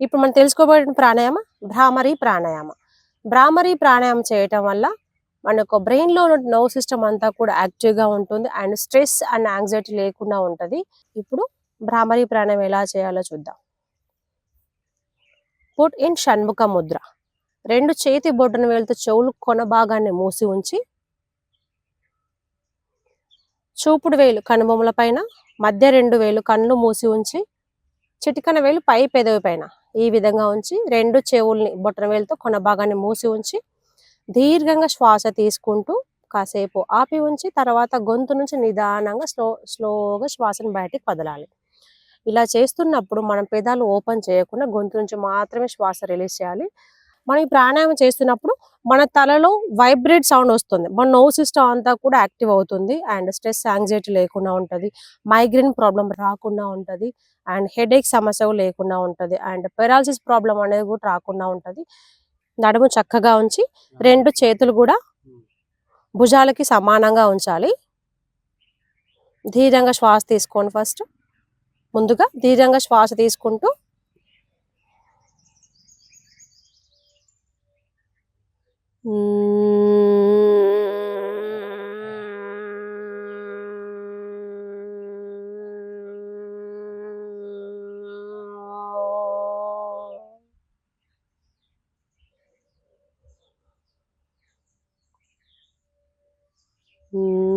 ఇప్పుడు మనం తెలుసుకోబోయే ప్రాణాయామ భ్రామరీ ప్రాణాయామ. భ్రామరీ ప్రాణాయామం చేయటం వల్ల మనకు బ్రెయిన్లో ఉన్న నర్వ్ సిస్టమ్ అంతా కూడా యాక్టివ్గా ఉంటుంది అండ్ స్ట్రెస్ అండ్ యాంగ్జైటీ లేకుండా ఉంటుంది. ఇప్పుడు భ్రామరీ ప్రాణాయామం ఎలా చేయాలో చూద్దాం. Put in Shanmukha Mudra. రెండు చేతి బొడ్డున వేలుతో చెవులు కొన భాగాన్ని మూసి ఉంచి చూపుడు వేలు కనుబొమ్మల పైన మధ్య రెండు వేలు కళ్ళు మూసి ఉంచి చిటికన వేలు పై పెదవి పైన. ఈ విధంగా ఉంచి రెండు చెవుల్ని బొట్టన వేలుతో కొన భాగాన్ని మూసి ఉంచి దీర్ఘంగా శ్వాస తీసుకుంటూ కాసేపు ఆపి ఉంచి తర్వాత గొంతు నుంచి నిదానంగా స్లో స్లోగా శ్వాసను బయటికి వదలాలి. ఇలా చేస్తున్నప్పుడు మనం పెదాలు ఓపెన్ చేయకుండా గొంతు నుంచి మాత్రమే శ్వాస రిలీజ్ చేయాలి. మనం ఈ ప్రాణాయామం చేస్తున్నప్పుడు మన తలలో వైబ్రేట్ సౌండ్ వస్తుంది. మన నో సిస్టమ్ అంతా కూడా యాక్టివ్ అవుతుంది. అండ్ స్ట్రెస్ యాంగ్జైటీ లేకుండా ఉంటుంది. మైగ్రేన్ ప్రాబ్లం రాకుండా ఉంటుంది. అండ్ హెడేక్ సమస్య లేకుండా ఉంటుంది. అండ్ పెరాలసిస్ ప్రాబ్లం అనేది కూడా రాకుండా ఉంటుంది. నడుము చక్కగా ఉంచి రెండు చేతులు కూడా భుజాలకి సమానంగా ఉంచాలి. ధీరంగా శ్వాస తీసుకోండి ఫస్ట్. ముందుగా ధీరంగా శ్వాస తీసుకుంటూ E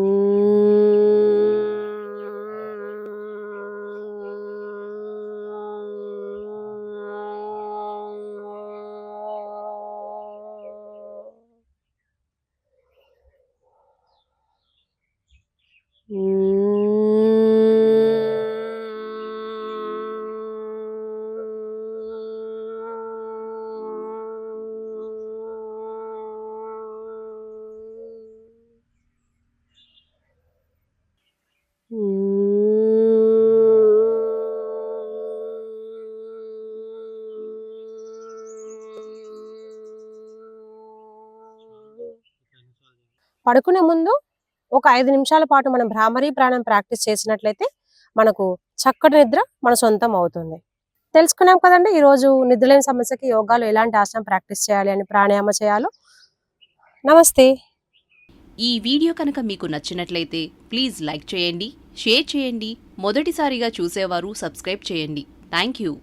పడుకునే ముందు ఒక ఐదు నిమిషాల పాటు మనం భ్రామరీ ప్రాణం ప్రాక్టీస్ చేసినట్లయితే మనకు చక్కటి నిద్ర మన సొంతం అవుతుంది. తెలుసుకున్నాం కదండి ఈరోజు నిద్రలేని సమస్యకి యోగాలు ఎలాంటి ఆసనం ప్రాక్టీస్ చేయాలి అని ప్రాణాయామ చేయాలో? నమస్తే. ఈ వీడియో కనుక మీకు నచ్చినట్లయితే ప్లీజ్ లైక్ చేయండి షేర్ చేయండి మొదటిసారిగా చూసేవారు సబ్స్క్రైబ్ చేయండి. Thank you.